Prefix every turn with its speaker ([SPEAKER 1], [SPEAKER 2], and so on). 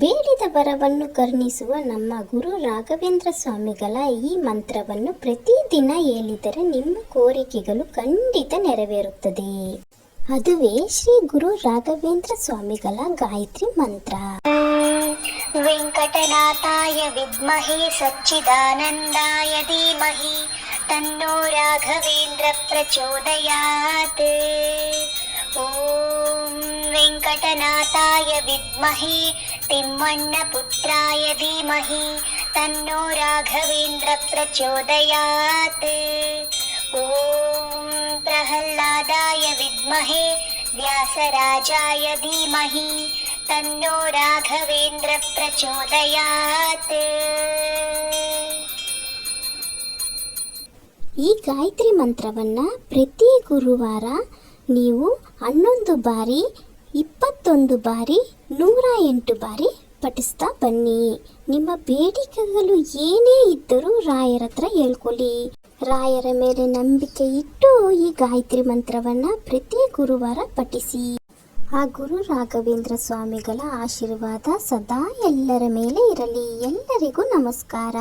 [SPEAKER 1] ಬೇಡಿದ ಬರವನ್ನು ಕರ್ಣಿಸುವ ನಮ್ಮ ಗುರು ರಾಘವೇಂದ್ರ ಸ್ವಾಮಿಗಳ ಈ ಮಂತ್ರವನ್ನು ಪ್ರತಿದಿನ ಹೇಳಿದರೆ ನಿಮ್ಮ ಕೋರಿಕೆಗಳು ಖಂಡಿತ ನೆರವೇರುತ್ತದೆ. ಅದುವೇ ಶ್ರೀ ಗುರು ರಾಘವೇಂದ್ರ ಸ್ವಾಮಿಗಳ ಗಾಯತ್ರಿ ಮಂತ್ರ.
[SPEAKER 2] ವೆಂಕಟನಾಥಾಯ ವಿದ್ಮಹಿ ಸಚ್ಚಿದಾನಂದಾಯ ಧೀಮಹಿ, ತನ್ನೋ ರಾಘವೇಂದ್ರ ಪ್ರಚೋದಯಾತ್. ವೆಂಕಟನಾಥಾಯ ವಿದ್ಮಹಿ, ತಿಮ್ಮಣ್ಣ ಪುತ್ರಾಯ ಧೀಮಹಿ, ತನ್ನೋ ರಾಘವೇಂದ್ರ ಪ್ರಚೋದಯಾತ್. ಓಂ ಪ್ರಹ್ಲಾದಾಯ ವಿದ್ಮಹೆ, ವ್ಯಾಸರಾಜಾಯ ಧೀಮಹಿ, ತನ್ನೋ ರಾಘವೇಂದ್ರ ಪ್ರಚೋದಯಾತ್.
[SPEAKER 1] ಈ ಗಾಯತ್ರಿ ಮಂತ್ರವನ್ನು ಪ್ರತಿ ಗುರುವಾರ ನೀವು ಹನ್ನೊಂದು ಬಾರಿ ಇಪ್ಪತ್ತೊಂದು ಬಾರಿ, ನೂರ ಎಂಟು ಬಾರಿ ಪಠಿಸ್ತಾ ಬನ್ನಿ. ನಿಮ್ಮ ಬೇಡಿಕೆಗಳು ಏನೇ ಇದ್ದರೂ ರಾಯರ ಹತ್ರ ಹೇಳ್ಕೊಳ್ಳಿ. ರಾಯರ ಮೇಲೆ ನಂಬಿಕೆ ಇಟ್ಟು ಈ ಗಾಯತ್ರಿ ಮಂತ್ರವನ್ನು ಪ್ರತಿ ಗುರುವಾರ ಪಠಿಸಿ. ಆ ಗುರು ರಾಘವೇಂದ್ರ ಸ್ವಾಮಿಗಳ ಆಶೀರ್ವಾದ ಸದಾ ಎಲ್ಲರ ಮೇಲೆ ಇರಲಿ. ಎಲ್ಲರಿಗೂ ನಮಸ್ಕಾರ.